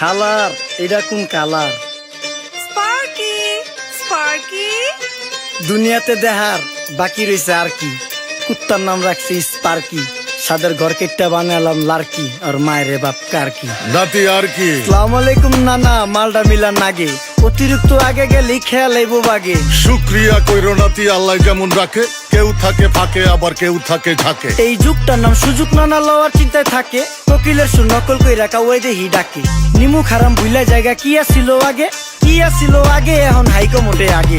খালার এটা কোন কালার স্পার্কি স্পার্কি দুনিয়াতে দেহার বাকি রয়েছে আর কি। কুত্তার নাম রাখছি স্পার্কি সাদের ঘর কেটটা বানালাম লার্কি আর মায়ের বাপ কারকি নাতি আর কি। সালাম আলাইকুম নানা। মালডা মিলা নাগে অতিরিক্ত আগে গেলে খেয়াল আইব বাগে। শুক্রিয়া কইরো নাতি আল্লাহ যেমন রাখে কেউ থাকে ফাঁকে, আবার কেউ থাকে ঝাঁকে। এই যুগটার নাম সুযোগ নানা লওয়ার চিন্তায় থাকে। কোকিলের সু নকল কই রাখা ওই দেহি ডাকে। নিমু খারাম ভুলা জায়গা কি আসিল আগে? কি আসিল আগে? এখন হাইকো মোটে আগে।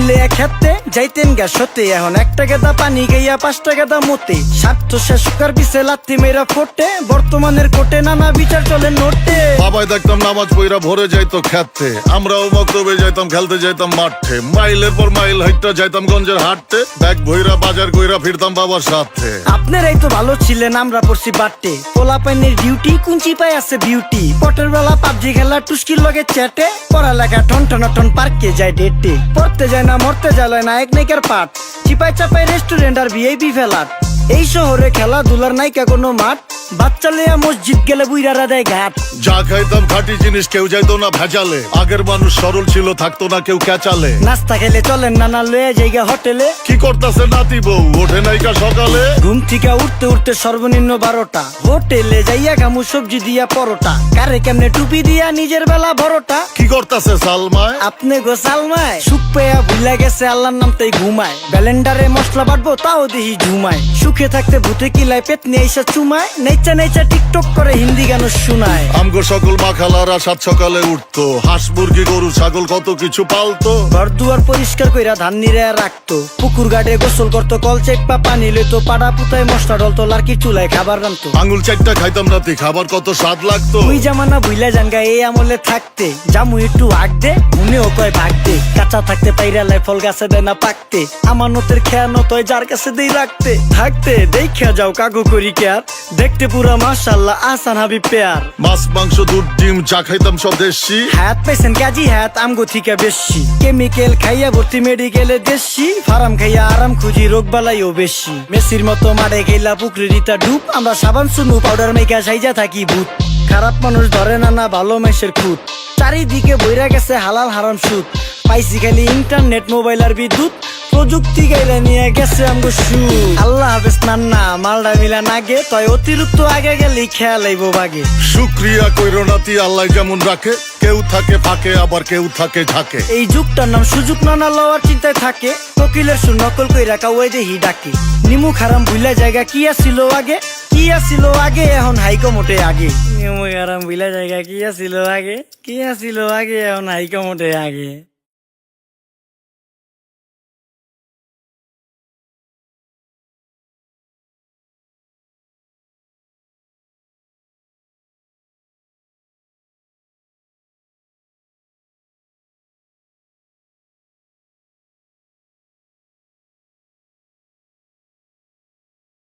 নিলে এক হাতে। যাইতেন গা সতে এখন একটা গেদা পানি গাইয়া পাঁচটা গেদা মতে। স্বার্থ শেষ কার পিছে লাথি মেয়েরা ফোটে। বর্তমানের কোটে নানা বিচার চলে নোটে। বাবাই দেখতাম নামাজ পইরা ভরে যাইতো খেতে। আমরাও মক্তবে যাইতাম খেলতে যাইতাম মাঠে। মাইলের পর মাইল হাইটটা যাইতাম গঞ্জের হাটতে ব্যাগ ভইরা বাজার কইরা ফিরতাম বাবার সাথে। আপনারাই তো ভালো ছিলেন আমরা পড়ছি বাট্টে পোলা পাইনের ডিউটি কুঞ্চি পাই আছে বিউটি পটের বেলা পাবজি খেলা টুস্কির লগে চ্যাটে। পড়ালেখা টন টন টন পার্কে যায় ডেটে পড়তে যায় না মরতে জ্বালায় নায়ক নায়িকার পাট চিপাই চাপাই রেস্টুরেন্ট আর ভিআইপি ফেলার। এই শহরে খেলাধুলার নাইকা কোনো মাঠ বাচ্চা লেয়া মসজিদ গেলে বুইরারা দেয় ঘাট। যা খাইতাম খাঁটি জিনিস কেউ যাইতো না ভেজালে। আগের মানুষ সরল ছিল থাকতো না কেউ ক্যাচালে। নাস্তা খেলে চলেন নানা লয়ে জায়গা হোটেলে। কি করতাছে নাতি বউ? ওঠে নাইকা সকালে। ঘুম থেকে উঠতে উঠতে সর্বনিম্ন বারোটা। হোটেলে যাইয়া গামু সবজি দিয়া পরোটা। কারে কেমনে টুপি দিয়া নিজের বেলা বড়টা কি করতাছে সালমায়? আপনি গো সালমায়। সুখ পেয়া ভুলে গেছে আল্লাহর নাম তাই ঘুমায়। ব্যালেন্ডারে মশলা বাটবো তাও দেহি ঝুমায়। সুখে থাকতে ভূতে কিলায় পেট নিয়ে এসে চুমায় নেচা টিকটক করে হিন্দি গান শোনায়। আমগো সকল মাখালারা সাত সকালে উঠতো। হাঁস মুরগি গরু ছাগল কত কিছু পালতো। ঘর দুয়ার পরিষ্কার কইরা ধান নিরে রাখতো। পুকুর গাড়ে গোসল করতো কল চেক পা পানি লইতো পাড়া পুতায় মশলা ডলতো লার্কি চুলায় খাবার রান্তো আঙুল চারটা খাইতাম নাতি খাবার কত স্বাদ লাগতো। ওই জামানা ভুইলা জানগা এই আমলে থাকতে। জামু একটু আগ দে। মনেও কয় ভাগ দে কাঁচা থাকতে পাইরা লাই ফল গাছে দেয় না পাকতে। আমানতের খেয়ানো তয় যার কাছে দেই রাখতে। থাকতে দেখা যাও কাগু করি কেয়ার দেখতে পুরা মাশাল্লাহ আসান হাবি পেয়ার মাছ মাংস দুধ ডিম চা খাইতাম সব দেশি। হাত পেছেন কাজী হাত আমগো থিকা বেশি। কেমিক্যাল খাইয়া ভর্তি মেডিকেলে দেশি। ফার্ম খাইয়া আরাম খুঁজি রোগ বালাইও বেশি। মেসির মতো মারে গেলা পুকুরে রিতা ডুব। আমরা সাবান সুনু পাউডার মেকা সাইজা থাকি ভূত। খারাপ মানুষ ধরে না না ভালো মেসের খুঁত। চারিদিকে বইরা গেছে হালাল হারাম সুদ। পাইছি খালি ইন্টারনেট মোবাইল আর বিদ্যুৎ। প্রযুক্তি গাইলা নিয়ে গেছে আমগো সু আল্লাহ হাফেজ নান্না মালডা মিলা নাগে তয় অতিরিক্ত আগে গেলে খেয়াল আইব বাগে। শুক্রিয়া কইরো নাতি আল্লাহ যেমন রাখে কেউ থাকে ফাঁকে আবার কেউ থাকে ঝাঁকে। এই যুগটার নাম সুযোগ নানা লওয়ার চিন্তায় থাকে কোকিলের সু নকল কই রাখা ওই দেহি ডাকে। নিমু খারাম ভুলা জায়গা কি আসিল আগে? কি আসিল আগে? এখন হাইকো মোটে আগে। নিমু আরাম বিলা জায়গা কি আসিল আগে? কি আসিল আগে? এখন হাইকো মোটে আগে।